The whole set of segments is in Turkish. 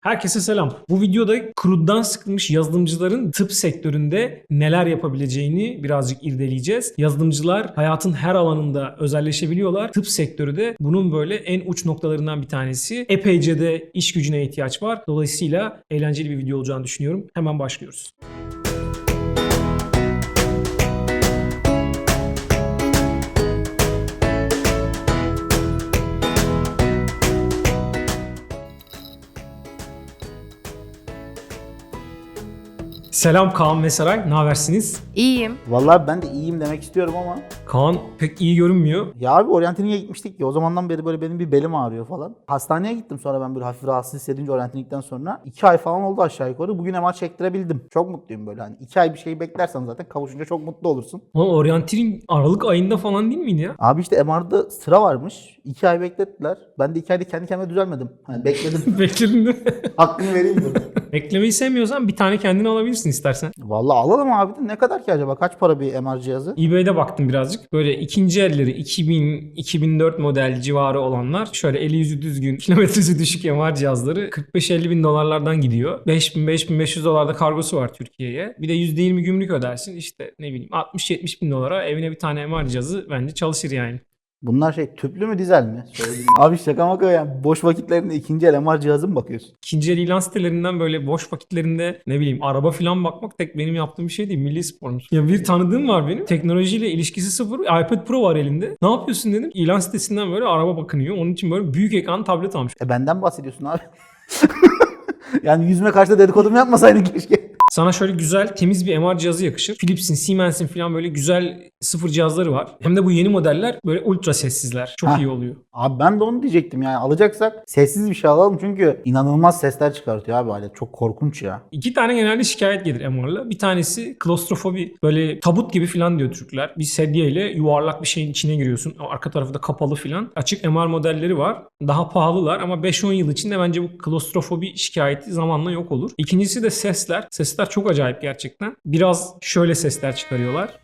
Herkese selam. Bu videoda CRUD'dan sıkılmış yazılımcıların tıp sektöründe neler yapabileceğini birazcık irdeleyeceğiz. Yazılımcılar hayatın her alanında özelleşebiliyorlar. Tıp sektörü de bunun böyle en uç noktalarından bir tanesi. Epeyce de iş gücüne ihtiyaç var. Dolayısıyla eğlenceli bir video olacağını düşünüyorum. Hemen başlıyoruz. Selam Kaan ve Saray. Ne habersiniz? İyiyim. Vallahi ben de iyiyim demek istiyorum ama Kaan pek iyi görünmüyor. ya abi oryantinliğe gitmiştik ya o zamandan beri böyle benim bir belim ağrıyor falan. Hastaneye gittim sonra ben böyle hafif rahatsız hissedince oryantinlikten sonra. iki ay falan oldu aşağı yukarı. Bugün MR çektirebildim. Çok mutluyum böyle hani. iki ay bir şeyi beklersen zaten kavuşunca çok mutlu olursun. Ama oryantilin Aralık ayında falan değil miydi ya? Abi işte MR'da sıra varmış. iki ay beklettiler. Ben de iki ayda kendi kendime düzelmedim. Hani bekledim. Bekledin de. Hakkını vereyim dedim. Beklemeyi sevmiyorsan bir tane kendine alabilirsin istersen. Vallahi alalım abi de ne kadar ki acaba? Kaç para bir MR cihazı? eBay'de baktım birazcık. Böyle ikinci elleri 2000-2004 model civarı olanlar şöyle eli yüzü düzgün, kilometresi düşük MR cihazları 45-50 bin dolarlardan gidiyor. 5000-5500 dolarda kargosu var Türkiye'ye. Bir de %20 gümrük ödersin. İşte ne bileyim 60-70 bin dolara evine bir tane MR cihazı bence çalışır yani. Bunlar şey tüplü mü dizel mi? Abi şaka maka yani boş vakitlerinde ikinci el MR cihazı mı bakıyorsun? İkinci el ilan sitelerinden böyle boş vakitlerinde ne bileyim araba falan bakmak tek benim yaptığım bir şey değil. Milli spormuş. Ya bir tanıdığım var benim. Teknolojiyle ilişkisi sıfır. iPad Pro var elinde. Ne yapıyorsun dedim. İlan sitesinden böyle araba bakınıyor. Onun için böyle büyük ekran tablet almış. E benden bahsediyorsun abi. yani yüzme karşıda dedikodumu yapmasaydın keşke. Sana şöyle güzel temiz bir MR cihazı yakışır. Philips'in, Siemens'in falan böyle güzel sıfır cihazları var. Hem de bu yeni modeller böyle ultra sessizler. Çok Hah. iyi oluyor. Abi ben de onu diyecektim yani alacaksak sessiz bir şey alalım çünkü inanılmaz sesler çıkartıyor abi alet. Çok korkunç ya. İki tane genelde şikayet gelir MR'la. Bir tanesi klostrofobi. Böyle tabut gibi falan diyor Türkler. Bir sedyeyle yuvarlak bir şeyin içine giriyorsun. Arka tarafı da kapalı falan. Açık MR modelleri var. Daha pahalılar ama 5-10 yıl içinde bence bu klostrofobi şikayeti zamanla yok olur. İkincisi de sesler. Sesler çok acayip gerçekten. Biraz şöyle sesler çıkarıyorlar.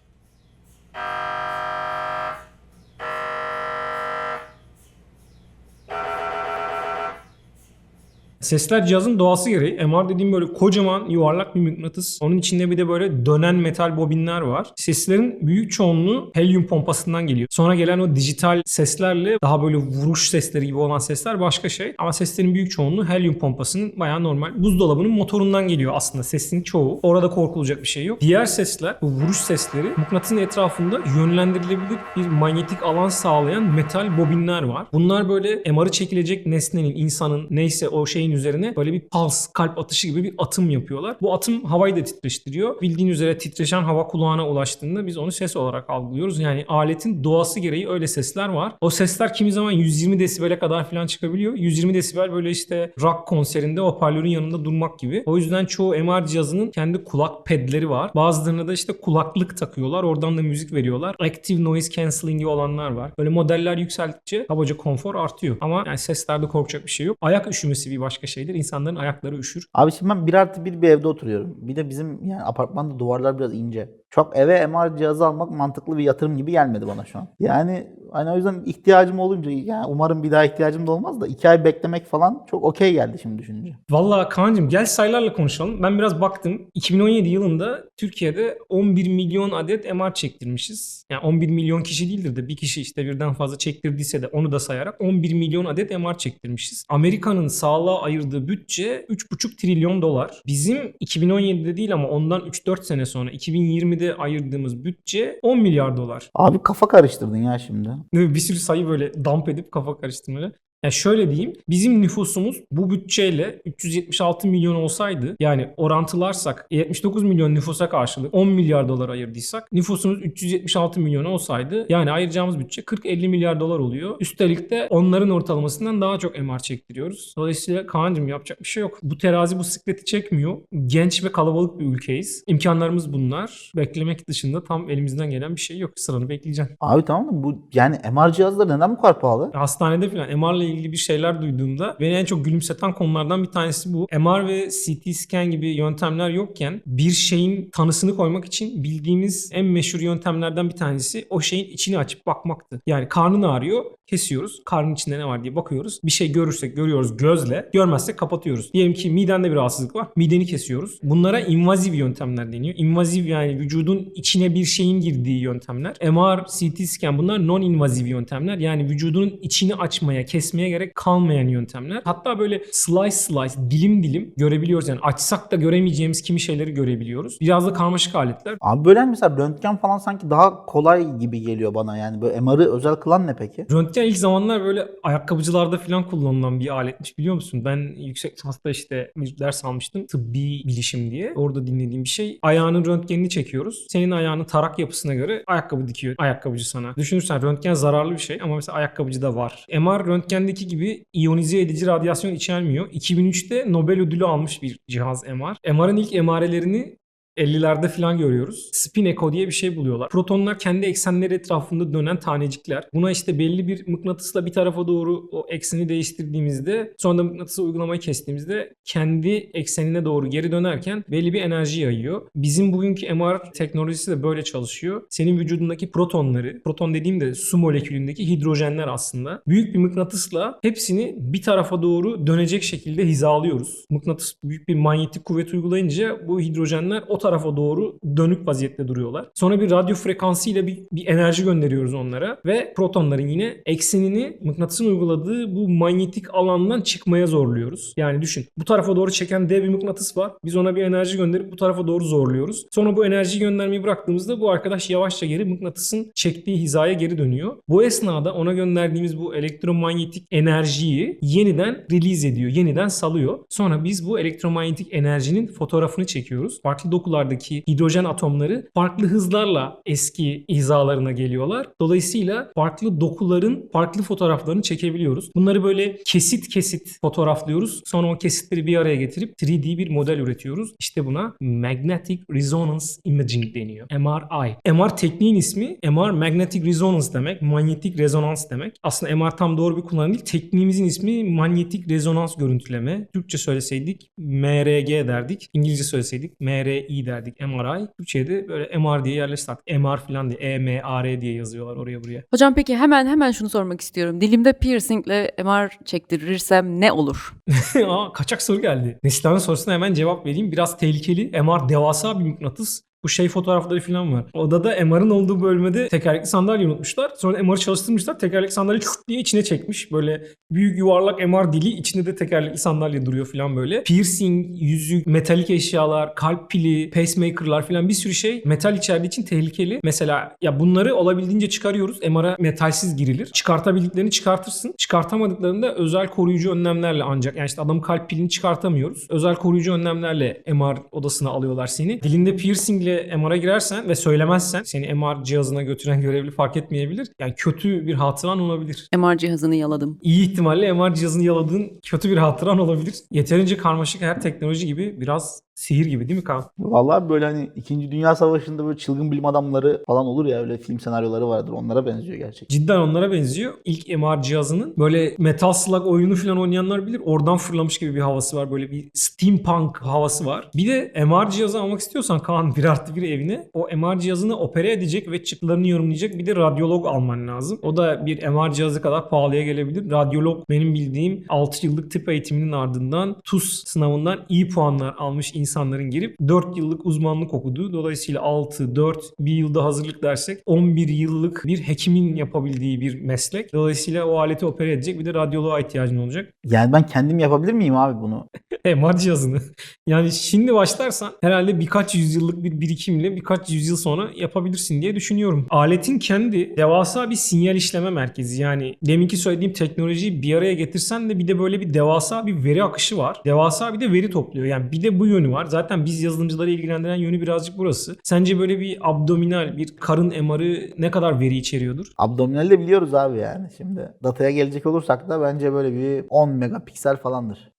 Sesler cihazın doğası gereği. MR dediğim böyle kocaman yuvarlak bir mıknatıs. Onun içinde bir de böyle dönen metal bobinler var. Seslerin büyük çoğunluğu helyum pompasından geliyor. Sonra gelen o dijital seslerle daha böyle vuruş sesleri gibi olan sesler başka şey. Ama seslerin büyük çoğunluğu helyum pompasının bayağı normal. Buzdolabının motorundan geliyor aslında sesin çoğu. Orada korkulacak bir şey yok. Diğer sesler, bu vuruş sesleri mıknatısın etrafında yönlendirilebilir bir manyetik alan sağlayan metal bobinler var. Bunlar böyle MR'ı çekilecek nesnenin, insanın neyse o şeyin üzerine böyle bir pulse, kalp atışı gibi bir atım yapıyorlar. Bu atım havayı da titreştiriyor. Bildiğin üzere titreşen hava kulağına ulaştığında biz onu ses olarak algılıyoruz. Yani aletin doğası gereği öyle sesler var. O sesler kimi zaman 120 desibele kadar falan çıkabiliyor. 120 desibel böyle işte rock konserinde hoparlörün yanında durmak gibi. O yüzden çoğu MR cihazının kendi kulak pedleri var. Bazılarına da işte kulaklık takıyorlar. Oradan da müzik veriyorlar. Active noise cancelling'i olanlar var. Böyle modeller yükseldikçe kabaca konfor artıyor. Ama yani seslerde korkacak bir şey yok. Ayak üşümesi bir başka şeydir. İnsanların ayakları üşür. Abi şimdi ben bir artı bir bir evde oturuyorum. Bir de bizim yani apartmanda duvarlar biraz ince. Çok eve MR cihazı almak mantıklı bir yatırım gibi gelmedi bana şu an. Yani hani o yüzden ihtiyacım olunca yani umarım bir daha ihtiyacım da olmaz da iki ay beklemek falan çok okey geldi şimdi düşününce. Vallahi Kaan'cığım gel sayılarla konuşalım. Ben biraz baktım. 2017 yılında Türkiye'de 11 milyon adet MR çektirmişiz. Yani 11 milyon kişi değildir de bir kişi işte birden fazla çektirdiyse de onu da sayarak 11 milyon adet MR çektirmişiz. Amerika'nın sağlığa ayırdığı bütçe 3,5 trilyon dolar. Bizim 2017'de değil ama ondan 3-4 sene sonra 2020'de ayırdığımız bütçe 10 milyar dolar. Abi kafa karıştırdın ya şimdi. Bir sürü sayı böyle dump edip kafa karıştırmalı. Ya şöyle diyeyim. Bizim nüfusumuz bu bütçeyle 376 milyon olsaydı yani orantılarsak 79 milyon nüfusa karşılık 10 milyar dolar ayırdıysak nüfusumuz 376 milyon olsaydı yani ayıracağımız bütçe 40-50 milyar dolar oluyor. Üstelik de onların ortalamasından daha çok MR çektiriyoruz. Dolayısıyla Kaan'cığım yapacak bir şey yok. Bu terazi bu sikleti çekmiyor. Genç ve kalabalık bir ülkeyiz. İmkanlarımız bunlar. Beklemek dışında tam elimizden gelen bir şey yok. Sıranı bekleyeceksin. Abi tamam da bu yani MR cihazları neden bu kadar pahalı? Hastanede falan MR'la ilgili bir şeyler duyduğumda beni en çok gülümseten konulardan bir tanesi bu. MR ve CT scan gibi yöntemler yokken bir şeyin tanısını koymak için bildiğimiz en meşhur yöntemlerden bir tanesi o şeyin içini açıp bakmaktı. Yani karnın ağrıyor, kesiyoruz. Karnın içinde ne var diye bakıyoruz. Bir şey görürsek görüyoruz gözle, görmezsek kapatıyoruz. Diyelim ki midende bir rahatsızlık var, mideni kesiyoruz. Bunlara invaziv yöntemler deniyor. Invaziv yani vücudun içine bir şeyin girdiği yöntemler. MR, CT scan bunlar non-invaziv yöntemler. Yani vücudunun içini açmaya, kesmeye gerek kalmayan yöntemler. Hatta böyle slice slice, dilim dilim görebiliyoruz. Yani açsak da göremeyeceğimiz kimi şeyleri görebiliyoruz. Biraz da karmaşık aletler. Abi böyle mesela röntgen falan sanki daha kolay gibi geliyor bana yani. Böyle MR'ı özel kılan ne peki? Röntgen ilk zamanlar böyle ayakkabıcılarda falan kullanılan bir aletmiş biliyor musun? Ben yüksek lisansta işte ders almıştım. Tıbbi bilişim diye. Orada dinlediğim bir şey. Ayağının röntgenini çekiyoruz. Senin ayağının tarak yapısına göre ayakkabı dikiyor ayakkabıcı sana. Düşünürsen röntgen zararlı bir şey ama mesela ayakkabıcıda var. MR röntgendeki gibi iyonize edici radyasyon içermiyor. 2003'te Nobel ödülü almış bir cihaz MR. MR'ın ilk MR'lerini 50'lerde falan görüyoruz. Spin echo diye bir şey buluyorlar. Protonlar kendi eksenleri etrafında dönen tanecikler. Buna işte belli bir mıknatısla bir tarafa doğru o ekseni değiştirdiğimizde sonra da mıknatısı uygulamayı kestiğimizde kendi eksenine doğru geri dönerken belli bir enerji yayıyor. Bizim bugünkü MR teknolojisi de böyle çalışıyor. Senin vücudundaki protonları, proton dediğim de su molekülündeki hidrojenler aslında. Büyük bir mıknatısla hepsini bir tarafa doğru dönecek şekilde hizalıyoruz. Mıknatıs büyük bir manyetik kuvvet uygulayınca bu hidrojenler o tarafa doğru dönük vaziyette duruyorlar. Sonra bir radyo frekansı ile bir, bir enerji gönderiyoruz onlara ve protonların yine eksenini mıknatısın uyguladığı bu manyetik alandan çıkmaya zorluyoruz. Yani düşün bu tarafa doğru çeken dev bir mıknatıs var. Biz ona bir enerji gönderip bu tarafa doğru zorluyoruz. Sonra bu enerjiyi göndermeyi bıraktığımızda bu arkadaş yavaşça geri mıknatısın çektiği hizaya geri dönüyor. Bu esnada ona gönderdiğimiz bu elektromanyetik enerjiyi yeniden release ediyor. Yeniden salıyor. Sonra biz bu elektromanyetik enerjinin fotoğrafını çekiyoruz. Farklı dokulardaki hidrojen atomları farklı hızlarla eski hizalarına geliyorlar. Dolayısıyla farklı dokuların farklı fotoğraflarını çekebiliyoruz. Bunları böyle kesit kesit fotoğraflıyoruz. Sonra o kesitleri bir araya getirip 3D bir model üretiyoruz. İşte buna Magnetic Resonance Imaging deniyor. MRI. MR tekniğin ismi MR Magnetic Resonance demek. Manyetik rezonans demek. Aslında MR tam doğru bir kullanım değil. Tekniğimizin ismi manyetik rezonans görüntüleme. Türkçe söyleseydik MRG derdik. İngilizce söyleseydik MRI derdik. MRI. Türkçe'de böyle MR diye yerleştirdik. MR falan diye. EMR diye yazıyorlar oraya buraya. Hocam peki hemen hemen şunu sormak istiyorum. Dilimde piercingle MR çektirirsem ne olur? Aa, kaçak soru geldi. Neslihan'ın sorusuna hemen cevap vereyim. Biraz tehlikeli. MR devasa bir mıknatıs. Bu şey fotoğrafları falan var. Odada MR'ın olduğu bölmede tekerlekli sandalye unutmuşlar. Sonra MR'ı çalıştırmışlar. Tekerlekli sandalye çuk diye içine çekmiş. Böyle büyük yuvarlak MR dili içinde de tekerlekli sandalye duruyor falan böyle. Piercing, yüzük, metalik eşyalar, kalp pili, pacemaker'lar falan bir sürü şey metal içerdiği için tehlikeli. Mesela ya bunları olabildiğince çıkarıyoruz. MR'a metalsiz girilir. Çıkartabildiklerini çıkartırsın. Çıkartamadıklarında özel koruyucu önlemlerle ancak yani işte adamın kalp pilini çıkartamıyoruz. Özel koruyucu önlemlerle MR odasına alıyorlar seni. Dilinde piercingle MR'a girersen ve söylemezsen seni MR cihazına götüren görevli fark etmeyebilir. Yani kötü bir hatıran olabilir. MR cihazını yaladım. İyi ihtimalle MR cihazını yaladığın kötü bir hatıran olabilir. Yeterince karmaşık her teknoloji gibi biraz sihir gibi değil mi Kaan? Vallahi böyle hani 2. Dünya Savaşı'nda böyle çılgın bilim adamları falan olur ya öyle film senaryoları vardır. Onlara benziyor gerçekten. Cidden onlara benziyor. İlk MR cihazının böyle Metal Slug oyunu falan oynayanlar bilir. Oradan fırlamış gibi bir havası var. Böyle bir steampunk havası var. Bir de MR cihazı almak istiyorsan Kaan bir artı bir evine o MR cihazını opere edecek ve çıktılarını yorumlayacak bir de radyolog alman lazım. O da bir MR cihazı kadar pahalıya gelebilir. Radyolog benim bildiğim 6 yıllık tıp eğitiminin ardından TUS sınavından iyi puanlar almış insanların girip 4 yıllık uzmanlık okuduğu. Dolayısıyla 6, 4, bir yılda hazırlık dersek 11 yıllık bir hekimin yapabildiği bir meslek. Dolayısıyla o aleti opere edecek bir de radyoloğa ihtiyacın olacak. Yani ben kendim yapabilir miyim abi bunu? MR cihazını. Yani şimdi başlarsan herhalde birkaç yüzyıllık bir birikimle birkaç yüzyıl sonra yapabilirsin diye düşünüyorum. Aletin kendi devasa bir sinyal işleme merkezi. Yani deminki söylediğim teknolojiyi bir araya getirsen de bir de böyle bir devasa bir veri akışı var. Devasa bir de veri topluyor. Yani bir de bu yönü var. Zaten biz yazılımcıları ilgilendiren yönü birazcık burası. Sence böyle bir abdominal bir karın MR'ı ne kadar veri içeriyordur? Abdominali de biliyoruz abi yani şimdi. Dataya gelecek olursak da bence böyle bir 10 megapiksel falandır.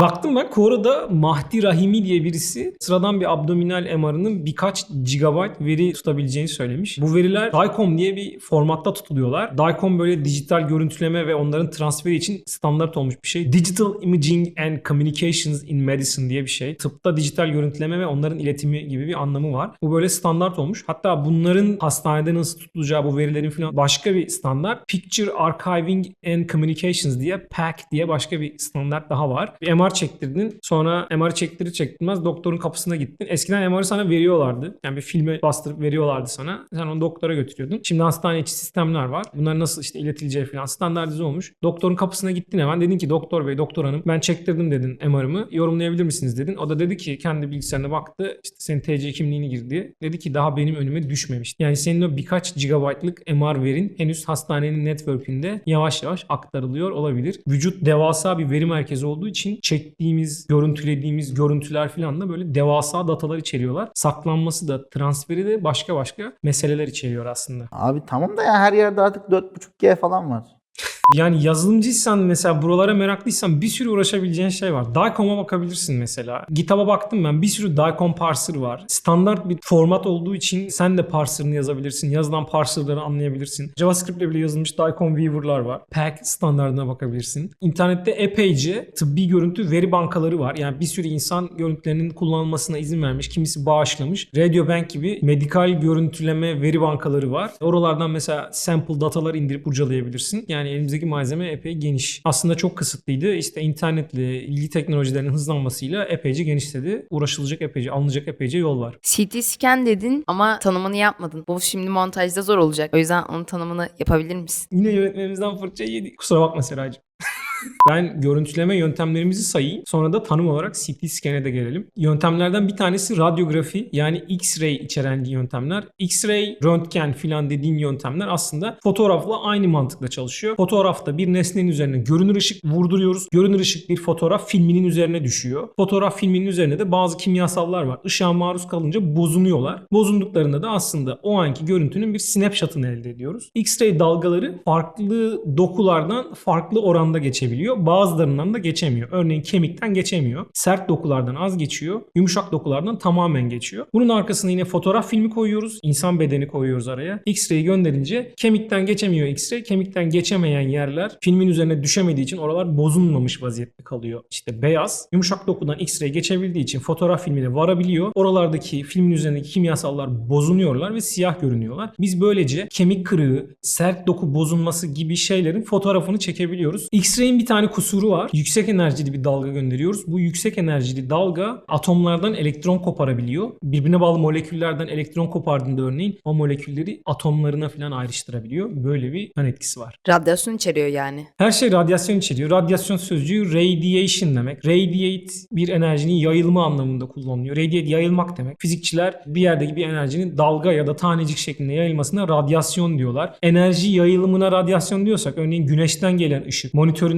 Baktım ben Kore'da Mahdi Rahimi diye birisi sıradan bir abdominal MR'ının birkaç gigabayt veri tutabileceğini söylemiş. Bu veriler DICOM diye bir formatta tutuluyorlar. DICOM böyle dijital görüntüleme ve onların transferi için standart olmuş bir şey. Digital Imaging and Communications in Medicine diye bir şey. Tıpta dijital görüntüleme ve onların iletimi gibi bir anlamı var. Bu böyle standart olmuş. Hatta bunların hastanede nasıl tutulacağı bu verilerin falan başka bir standart. Picture Archiving and Communications diye PAC diye başka bir standart daha var. Bir MR çektirdin. Sonra MR çektirir çektirmez doktorun kapısına gittin. Eskiden MR'ı sana veriyorlardı. Yani bir filme bastırıp veriyorlardı sana. Sen onu doktora götürüyordun. Şimdi hastane içi sistemler var. Bunlar nasıl işte iletileceği falan standartize olmuş. Doktorun kapısına gittin hemen. Dedin ki doktor bey, doktor hanım ben çektirdim dedin MR'ımı. Yorumlayabilir misiniz dedin. O da dedi ki kendi bilgisayarına baktı. İşte senin TC kimliğini girdi. Dedi ki daha benim önüme düşmemiş. Yani senin o birkaç gigabaytlık MR verin henüz hastanenin network'ünde yavaş yavaş aktarılıyor olabilir. Vücut devasa bir veri merkezi olduğu için çektiğimiz, görüntülediğimiz görüntüler falan da böyle devasa datalar içeriyorlar. Saklanması da, transferi de başka başka meseleler içeriyor aslında. Abi tamam da ya her yerde artık 4.5G falan var. Yani yazılımcıysan mesela buralara meraklıysan bir sürü uğraşabileceğin şey var. DICOM'a bakabilirsin mesela. GitHub'a baktım ben bir sürü DICOM parser var. Standart bir format olduğu için sen de parserını yazabilirsin. Yazılan parserları anlayabilirsin. JavaScript ile bile yazılmış DICOM Weaver'lar var. PAC standartına bakabilirsin. İnternette epeyce tıbbi görüntü veri bankaları var. Yani bir sürü insan görüntülerinin kullanılmasına izin vermiş. Kimisi bağışlamış. RadioBank gibi medikal görüntüleme veri bankaları var. Oralardan mesela sample datalar indirip kurcalayabilirsin. Yani elimizdeki malzeme epey geniş. Aslında çok kısıtlıydı. İşte internetle ilgi teknolojilerinin hızlanmasıyla epeyce genişledi. Uğraşılacak epeyce, alınacak epeyce yol var. CT scan dedin ama tanımını yapmadın. Bu şimdi montajda zor olacak. O yüzden onun tanımını yapabilir misin? Yine yönetmenimizden fırça yedik. Kusura bakma Seracığım. Ben görüntüleme yöntemlerimizi sayayım. Sonra da tanım olarak CT scan'e de gelelim. Yöntemlerden bir tanesi radyografi yani X-ray içeren yöntemler. X-ray, röntgen filan dediğin yöntemler aslında fotoğrafla aynı mantıkla çalışıyor. Fotoğrafta bir nesnenin üzerine görünür ışık vurduruyoruz. Görünür ışık bir fotoğraf filminin üzerine düşüyor. Fotoğraf filminin üzerine de bazı kimyasallar var. Işığa maruz kalınca bozunuyorlar. Bozunduklarında da aslında o anki görüntünün bir snapshot'ını elde ediyoruz. X-ray dalgaları farklı dokulardan farklı oranda geçebiliyor. Bazılarından da geçemiyor. Örneğin kemikten geçemiyor. Sert dokulardan az geçiyor. Yumuşak dokulardan tamamen geçiyor. Bunun arkasına yine fotoğraf filmi koyuyoruz. İnsan bedeni koyuyoruz araya. X-ray'i gönderince kemikten geçemiyor X-ray. Kemikten geçemeyen yerler filmin üzerine düşemediği için oralar bozulmamış vaziyette kalıyor. İşte beyaz. Yumuşak dokudan X-ray geçebildiği için fotoğraf filmine varabiliyor. Oralardaki filmin üzerindeki kimyasallar bozunuyorlar ve siyah görünüyorlar. Biz böylece kemik kırığı, sert doku bozulması gibi şeylerin fotoğrafını çekebiliyoruz. X-ray'in bir tane kusuru var. Yüksek enerjili bir dalga gönderiyoruz. Bu yüksek enerjili dalga atomlardan elektron koparabiliyor. Birbirine bağlı moleküllerden elektron kopardığında örneğin o molekülleri atomlarına falan ayrıştırabiliyor. Böyle bir yan etkisi var. Radyasyon içeriyor yani. Her şey radyasyon içeriyor. Radyasyon sözcüğü radiation demek. Radiate bir enerjinin yayılma anlamında kullanılıyor. Radiate yayılmak demek. Fizikçiler bir yerdeki bir enerjinin dalga ya da tanecik şeklinde yayılmasına radyasyon diyorlar. Enerji yayılımına radyasyon diyorsak örneğin güneşten gelen ışık,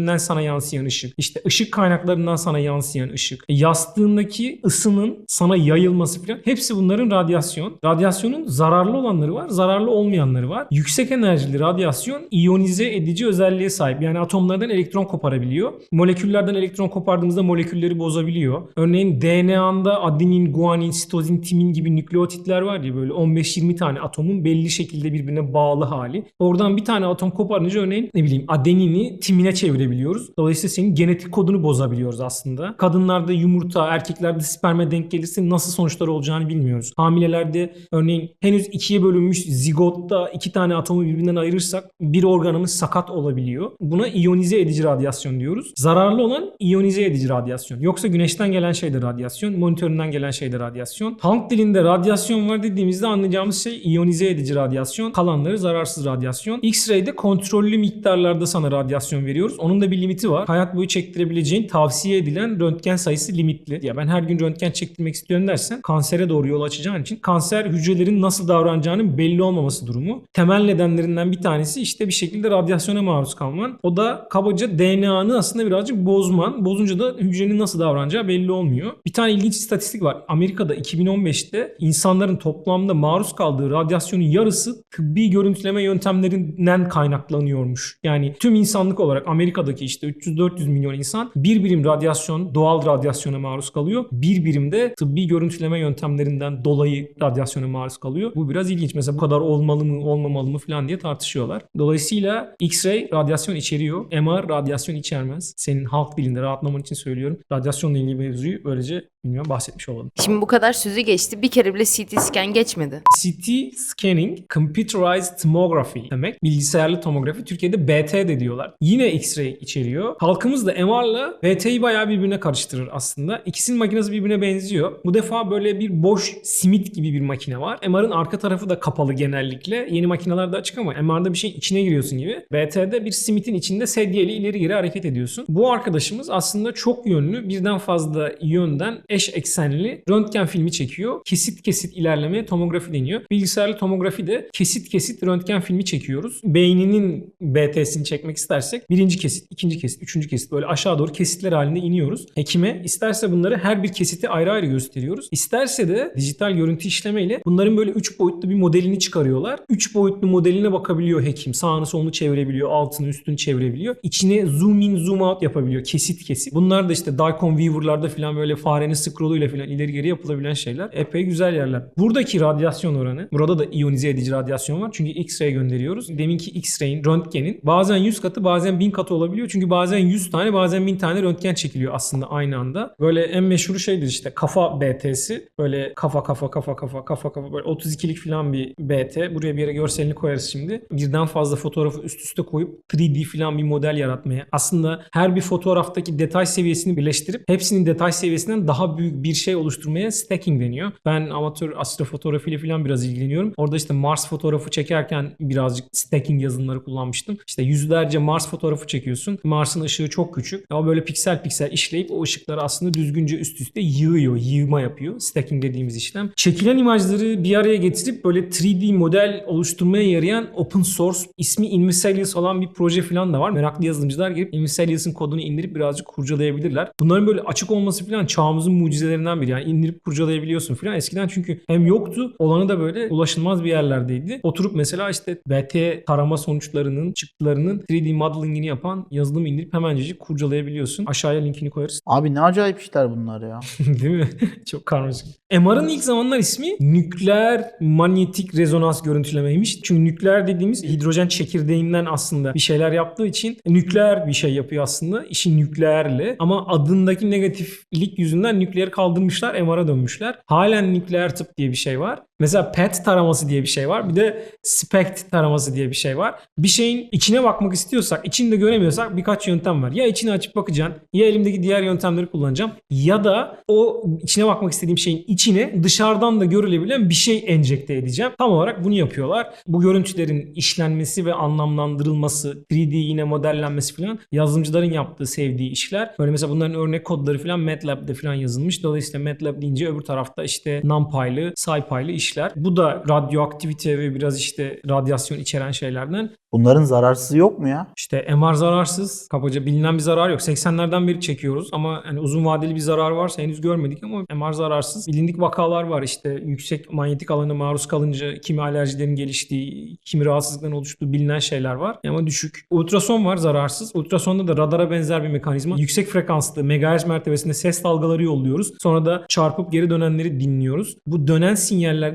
monitöründen sana yansıyan ışık, işte ışık kaynaklarından sana yansıyan ışık, e, yastığındaki ısının sana yayılması falan hepsi bunların radyasyon. Radyasyonun zararlı olanları var, zararlı olmayanları var. Yüksek enerjili radyasyon iyonize edici özelliğe sahip. Yani atomlardan elektron koparabiliyor. Moleküllerden elektron kopardığımızda molekülleri bozabiliyor. Örneğin DNA'nda adenin, guanin, sitozin, timin gibi nükleotitler var ya böyle 15-20 tane atomun belli şekilde birbirine bağlı hali. Oradan bir tane atom koparınca örneğin ne bileyim adenini timine çevirebiliyoruz. Dolayısıyla senin genetik kodunu bozabiliyoruz aslında. Kadınlarda yumurta, erkeklerde sperme denk gelirse nasıl sonuçlar olacağını bilmiyoruz. Hamilelerde örneğin henüz ikiye bölünmüş zigotta iki tane atomu birbirinden ayırırsak bir organımız sakat olabiliyor. Buna iyonize edici radyasyon diyoruz. Zararlı olan iyonize edici radyasyon. Yoksa güneşten gelen şey de radyasyon, monitöründen gelen şey de radyasyon. Halk dilinde radyasyon var dediğimizde anlayacağımız şey iyonize edici radyasyon. Kalanları zararsız radyasyon. X-ray'de kontrollü miktarlarda sana radyasyon veriyoruz. Onun da bir limiti var. Hayat boyu çektirebileceğin tavsiye edilen röntgen sayısı limitli. Ya ben her gün röntgen çektirmek istiyorum dersen kansere doğru yol açacağın için kanser hücrelerin nasıl davranacağının belli olmaması durumu. Temel nedenlerinden bir tanesi işte bir şekilde radyasyona maruz kalman. O da kabaca DNA'nı aslında birazcık bozman. Bozunca da hücrenin nasıl davranacağı belli olmuyor. Bir tane ilginç istatistik var. Amerika'da 2015'te insanların toplamda maruz kaldığı radyasyonun yarısı tıbbi görüntüleme yöntemlerinden kaynaklanıyormuş. Yani tüm insanlık olarak Amerika'daki dünyadaki işte 300-400 milyon insan bir birim radyasyon, doğal radyasyona maruz kalıyor. Bir birimde tıbbi görüntüleme yöntemlerinden dolayı radyasyona maruz kalıyor. Bu biraz ilginç. Mesela bu kadar olmalı mı, olmamalı mı falan diye tartışıyorlar. Dolayısıyla X-ray radyasyon içeriyor. MR radyasyon içermez. Senin halk dilinde rahatlaman için söylüyorum. Radyasyonla ilgili mevzuyu böylece bilmiyorum bahsetmiş olalım. Şimdi bu kadar sözü geçti. Bir kere bile CT scan geçmedi. CT scanning, computerized tomography demek. Bilgisayarlı tomografi. Türkiye'de BT de diyorlar. Yine X-ray içeriyor. Halkımız da MR'la BT'yi bayağı birbirine karıştırır aslında. İkisinin makinesi birbirine benziyor. Bu defa böyle bir boş simit gibi bir makine var. MR'ın arka tarafı da kapalı genellikle. Yeni makineler de açık ama MR'da bir şeyin içine giriyorsun gibi. BT'de bir simitin içinde sedyeyle ileri geri hareket ediyorsun. Bu arkadaşımız aslında çok yönlü birden fazla yönden eş eksenli röntgen filmi çekiyor. Kesit kesit ilerlemeye tomografi deniyor. Bilgisayarlı tomografi de kesit kesit röntgen filmi çekiyoruz. Beyninin BT'sini çekmek istersek birinci kesit, ikinci kesit, üçüncü kesit böyle aşağı doğru kesitler halinde iniyoruz. Hekime isterse bunları her bir kesiti ayrı ayrı gösteriyoruz. İsterse de dijital görüntü işlemeyle bunların böyle üç boyutlu bir modelini çıkarıyorlar. Üç boyutlu modeline bakabiliyor hekim. Sağını solunu çevirebiliyor, altını üstünü çevirebiliyor. İçine zoom in zoom out yapabiliyor kesit kesit. Bunlar da işte Daikon Weaver'larda falan böyle farenin scrolluyla falan ileri geri yapılabilen şeyler. Epey güzel yerler. Buradaki radyasyon oranı, burada da iyonize edici radyasyon var. Çünkü X-ray gönderiyoruz. Deminki X-ray'in, röntgenin bazen 100 katı bazen 1000 katı olabiliyor. Çünkü bazen 100 tane bazen 1000 tane röntgen çekiliyor aslında aynı anda. Böyle en meşhur şeydir işte kafa BT'si. Böyle kafa kafa kafa kafa kafa kafa böyle 32'lik falan bir BT. Buraya bir yere görselini koyarız şimdi. Birden fazla fotoğrafı üst üste koyup 3D falan bir model yaratmaya. Aslında her bir fotoğraftaki detay seviyesini birleştirip hepsinin detay seviyesinden daha büyük bir şey oluşturmaya stacking deniyor. Ben amatör astrofotoğrafıyla falan biraz ilgileniyorum. Orada işte Mars fotoğrafı çekerken birazcık stacking yazılımları kullanmıştım. İşte yüzlerce Mars fotoğrafı çekiyorsun. Mars'ın ışığı çok küçük ama böyle piksel piksel işleyip o ışıkları aslında düzgünce üst üste yığıyor, yığma yapıyor. Stacking dediğimiz işlem. Çekilen imajları bir araya getirip böyle 3D model oluşturmaya yarayan open source ismi Invisalius olan bir proje falan da var. Meraklı yazılımcılar girip Invisalius'ın kodunu indirip birazcık kurcalayabilirler. Bunların böyle açık olması falan çağımızın mucizelerinden biri. Yani indirip kurcalayabiliyorsun falan. Eskiden çünkü hem yoktu olanı da böyle ulaşılmaz bir yerlerdeydi. Oturup mesela işte BT tarama sonuçlarının çıktılarının 3D modelingini yapan yazılım indirip hemencecik kurcalayabiliyorsun. Aşağıya linkini koyarız. Abi ne acayip işler bunlar ya. Değil mi? Çok karmaşık. MR'ın ilk zamanlar ismi nükleer manyetik rezonans görüntülemeymiş. Çünkü nükleer dediğimiz hidrojen çekirdeğinden aslında bir şeyler yaptığı için nükleer bir şey yapıyor aslında. İşi nükleerle ama adındaki negatiflik yüzünden nükleer kaldırmışlar MR'a dönmüşler. Halen nükleer tıp diye bir şey var. Mesela PET taraması diye bir şey var. Bir de SPECT taraması diye bir şey var. Bir şeyin içine bakmak istiyorsak, içini de göremiyorsak birkaç yöntem var. Ya içini açıp bakacaksın, ya elimdeki diğer yöntemleri kullanacağım. Ya da o içine bakmak istediğim şeyin içine dışarıdan da görülebilen bir şey enjekte edeceğim. Tam olarak bunu yapıyorlar. Bu görüntülerin işlenmesi ve anlamlandırılması, 3D yine modellenmesi falan yazılımcıların yaptığı, sevdiği işler. Böyle mesela bunların örnek kodları falan MATLAB'de falan yazılmış. Dolayısıyla MATLAB deyince öbür tarafta işte NumPy'lı, SciPy'lı işler. Bu da radyoaktivite ve biraz işte radyasyon içeren şeylerden. Bunların zararsızı yok mu ya? İşte MR zararsız. Kabaca bilinen bir zarar yok. 80'lerden beri çekiyoruz ama hani uzun vadeli bir zarar varsa henüz görmedik ama MR zararsız. Bilindik vakalar var işte yüksek manyetik alana maruz kalınca kimi alerjilerin geliştiği, kimi rahatsızlıkların oluştuğu bilinen şeyler var ama düşük. Ultrason var zararsız. Ultrasonda da radara benzer bir mekanizma. Yüksek frekanslı megahertz mertebesinde ses dalgaları yolluyoruz. Sonra da çarpıp geri dönenleri dinliyoruz. Bu dönen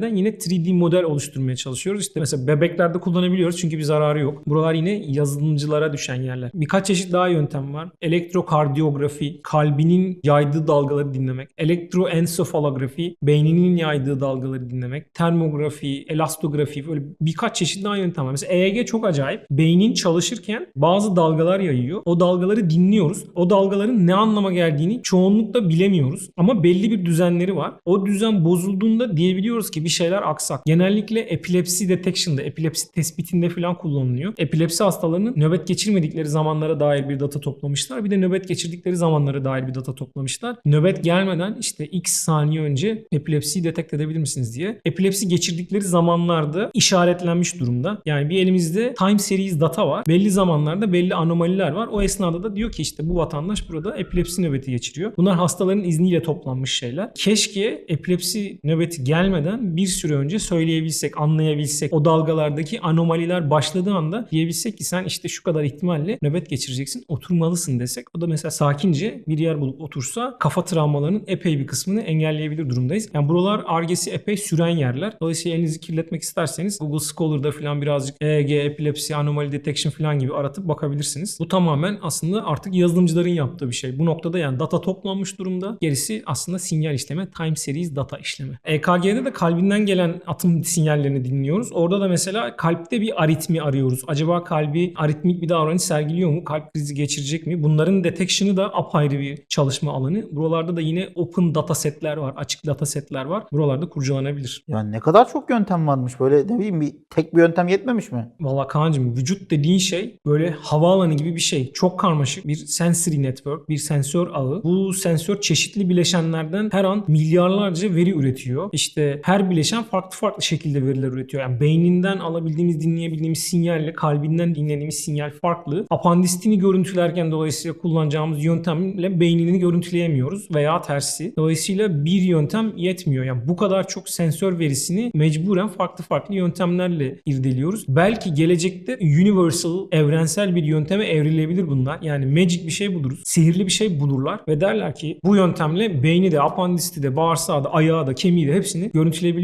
sinyallerden yine 3D model oluşturmaya çalışıyoruz. İşte mesela bebeklerde kullanabiliyoruz çünkü bir zararı yok. Buralar yine yazılımcılara düşen yerler. Birkaç çeşit daha yöntem var. Elektrokardiyografi, kalbinin yaydığı dalgaları dinlemek. Elektroensefalografi, beyninin yaydığı dalgaları dinlemek. Termografi, elastografi böyle birkaç çeşit daha yöntem var. Mesela EEG çok acayip. Beynin çalışırken bazı dalgalar yayıyor. O dalgaları dinliyoruz. O dalgaların ne anlama geldiğini çoğunlukla bilemiyoruz. Ama belli bir düzenleri var. O düzen bozulduğunda diyebiliyoruz ki bir şeyler aksak. Genellikle epilepsi detection'da, epilepsi tespitinde falan kullanılıyor. Epilepsi hastalarının nöbet geçirmedikleri zamanlara dair bir data toplamışlar. Bir de nöbet geçirdikleri zamanlara dair bir data toplamışlar. Nöbet gelmeden işte x saniye önce epilepsiyi detek edebilir misiniz diye. Epilepsi geçirdikleri zamanlarda işaretlenmiş durumda. Yani bir elimizde time series data var. Belli zamanlarda belli anomaliler var. O esnada da diyor ki işte bu vatandaş burada epilepsi nöbeti geçiriyor. Bunlar hastaların izniyle toplanmış şeyler. Keşke epilepsi nöbeti gelmeden bir bir süre önce söyleyebilsek, anlayabilsek, o dalgalardaki anomaliler başladığı anda diyebilsek ki sen işte şu kadar ihtimalle nöbet geçireceksin, oturmalısın desek. O da mesela sakince bir yer bulup otursa kafa travmalarının epey bir kısmını engelleyebilir durumdayız. Yani buralar argesi epey süren yerler. Dolayısıyla elinizi kirletmek isterseniz Google Scholar'da falan birazcık EEG, epilepsi, anomaly detection falan gibi aratıp bakabilirsiniz. Bu tamamen aslında artık yazılımcıların yaptığı bir şey. Bu noktada yani data toplanmış durumda. Gerisi aslında sinyal işleme, time series data işleme. EKG'de de kalbinden gelen atım sinyallerini dinliyoruz. Orada da mesela kalpte bir aritmi arıyoruz. Acaba kalbi aritmik bir davranış sergiliyor mu? Kalp krizi geçirecek mi? Bunların detection'ı da apayrı bir çalışma alanı. Buralarda da yine open data setler var. Açık data setler var. Buralarda kurcalanabilir. Yani ne kadar çok yöntem varmış. Böyle ne bileyim bir tek bir yöntem yetmemiş mi? Valla Kaan'cığım vücut dediğin şey böyle havaalanı gibi bir şey. Çok karmaşık bir sensory network, bir sensör ağı. Bu sensör çeşitli bileşenlerden her an milyarlarca veri üretiyor. İşte her bileşen farklı farklı şekilde veriler üretiyor. Yani beyninden alabildiğimiz, dinleyebildiğimiz sinyalle kalbinden dinlediğimiz sinyal farklı. Apandisitini görüntülerken dolayısıyla kullanacağımız yöntemle beynini görüntüleyemiyoruz veya tersi. Dolayısıyla bir yöntem yetmiyor. Yani bu kadar çok sensör verisini mecburen farklı farklı yöntemlerle irdeliyoruz. Belki gelecekte universal, evrensel bir yönteme evrilebilir bunlar. Yani magic bir şey buluruz. Sihirli bir şey bulurlar ve derler ki bu yöntemle beyni de, apandisiti de, bağırsağı da, ayağı da, kemiği de hepsini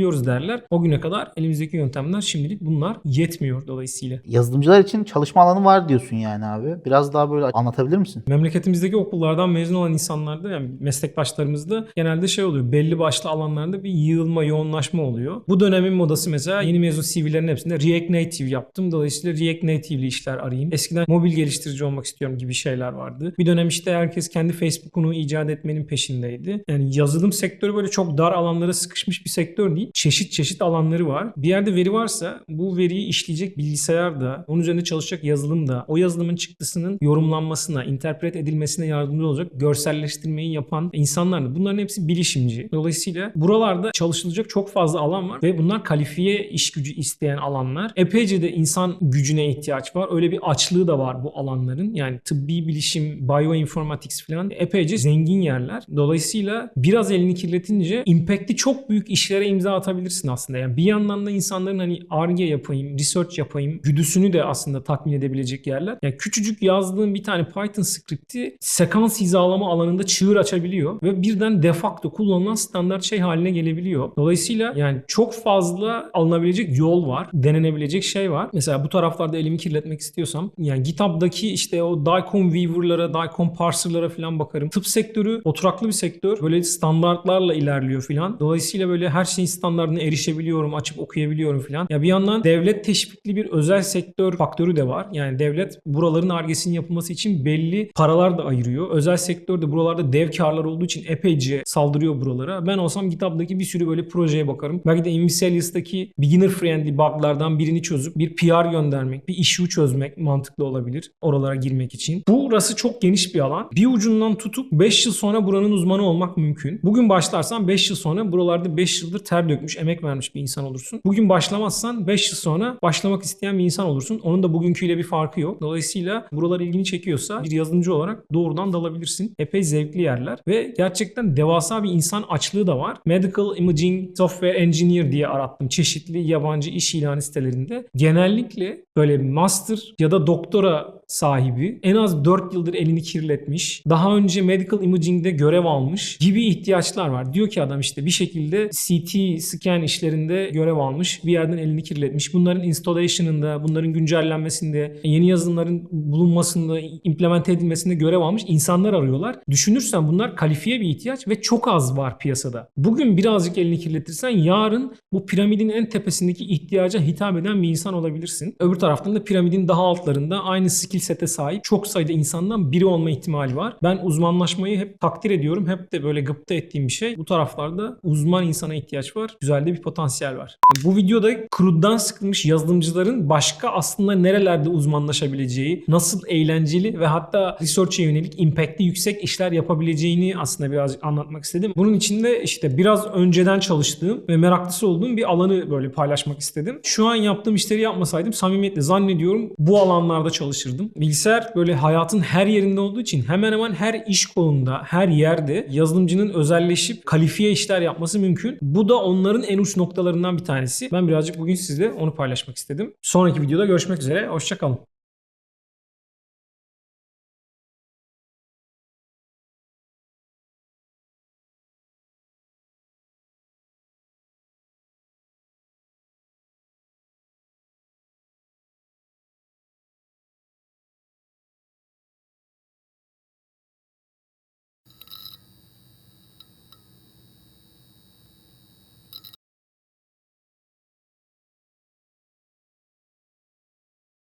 görüntüleyebiliyoruz derler. O güne kadar elimizdeki yöntemler şimdilik bunlar yetmiyor dolayısıyla. Yazılımcılar için çalışma alanı var diyorsun yani abi. Biraz daha böyle anlatabilir misin? Memleketimizdeki okullardan mezun olan insanlarda yani meslektaşlarımızda genelde şey oluyor. Belli başlı alanlarda bir yığılma, yoğunlaşma oluyor. Bu dönemin modası mesela yeni mezun CV'lerin hepsinde React Native yaptım. Dolayısıyla React Native'li işler arayayım. Eskiden mobil geliştirici olmak istiyorum gibi şeyler vardı. Bir dönem işte herkes kendi Facebook'unu icat etmenin peşindeydi. Yani yazılım sektörü böyle çok dar alanlara sıkışmış bir sektör değil. Çeşit çeşit alanları var. Bir yerde veri varsa bu veriyi işleyecek bilgisayar da, onun üzerinde çalışacak yazılım da, o yazılımın çıktısının yorumlanmasına, interpret edilmesine yardımcı olacak görselleştirmeyi yapan insanlar da. Bunların hepsi bilişimci. Dolayısıyla buralarda çalışılacak çok fazla alan var ve bunlar kalifiye iş gücü isteyen alanlar. Epeyce de insan gücüne ihtiyaç var. Öyle bir açlığı da var bu alanların. Yani tıbbi bilişim, bioinformatics falan epeyce zengin yerler. Dolayısıyla biraz elini kirletince impact'i çok büyük işlere imza atabilirsin aslında. Yani bir yandan da insanların hani arge yapayım, research yapayım güdüsünü de aslında tatmin edebilecek yerler. Yani küçücük yazdığın bir tane Python script'i sekans hizalama alanında çığır açabiliyor ve birden de facto kullanılan standart şey haline gelebiliyor. Dolayısıyla yani çok fazla alınabilecek yol var, denenebilecek şey var. Mesela bu taraflarda elimi kirletmek istiyorsam yani GitHub'daki işte o Daikon Weaver'lara, Daikon Parser'lara falan bakarım. Tıp sektörü oturaklı bir sektör. Böyle standartlarla ilerliyor falan. Dolayısıyla böyle her şeyin standartına erişebiliyorum, açıp okuyabiliyorum falan. Ya bir yandan devlet teşvikli bir özel sektör faktörü de var. Yani devlet buraların argesinin yapılması için belli paralar da ayırıyor. Özel sektör de buralarda dev karlar olduğu için epeyce saldırıyor buralara. Ben olsam GitHub'daki bir sürü böyle projeye bakarım. Belki de Invisalius'taki beginner friendly bug'lardan birini çözüp bir PR göndermek, bir issue çözmek mantıklı olabilir oralara girmek için. Burası çok geniş bir alan. Bir ucundan tutup 5 yıl sonra buranın uzmanı olmak mümkün. Bugün başlarsan 5 yıl sonra buralarda 5 yıldır ter dökmüş, emek vermiş bir insan olursun. Bugün başlamazsan 5 yıl sonra başlamak isteyen bir insan olursun. Onun da bugünküyle bir farkı yok. Dolayısıyla buralar ilgini çekiyorsa bir yazılımcı olarak doğrudan dalabilirsin. Epey zevkli yerler ve gerçekten devasa bir insan açlığı da var. Medical Imaging Software Engineer diye arattım çeşitli yabancı iş ilanı sitelerinde. Genellikle böyle master ya da doktora sahibi en az 4 yıldır elini kirletmiş. Daha önce medical imaging'de görev almış gibi ihtiyaçlar var. Diyor ki adam işte bir şekilde CT scan işlerinde görev almış. Bir yerden elini kirletmiş. Bunların installation'ında, bunların güncellenmesinde, yeni yazılımların bulunmasında, implemente edilmesinde görev almış insanlar arıyorlar. Düşünürsen bunlar kalifiye bir ihtiyaç ve çok az var piyasada. Bugün birazcık elini kirletirsen yarın bu piramidin en tepesindeki ihtiyaca hitap eden bir insan olabilirsin. Öbür taraftan da piramidin daha altlarında aynı skill sete sahip çok sayıda insandan biri olma ihtimali var. Ben uzmanlaşmayı hep takdir ediyorum. Hep de böyle gıpta ettiğim bir şey. Bu taraflarda uzman insana ihtiyaç var. Güzel de bir potansiyel var. Bu videoda CRUD'dan sıkılmış yazılımcıların başka aslında nerelerde uzmanlaşabileceği, nasıl eğlenceli ve hatta research'e yönelik impact'i yüksek işler yapabileceğini aslında birazcık anlatmak istedim. Bunun için de işte biraz önceden çalıştığım ve meraklısı olduğum bir alanı böyle paylaşmak istedim. Şu an yaptığım işleri yapmasaydım samimiyetle zannediyorum bu alanlarda çalışırdım. Bilgisayar böyle hayatın her yerinde olduğu için hemen hemen her iş kolunda, her yerde yazılımcının özelleşip kalifiye işler yapması mümkün. Bu da onları onların en uç noktalarından bir tanesi. Ben birazcık bugün sizle onu paylaşmak istedim. Sonraki videoda görüşmek üzere. Hoşçakalın.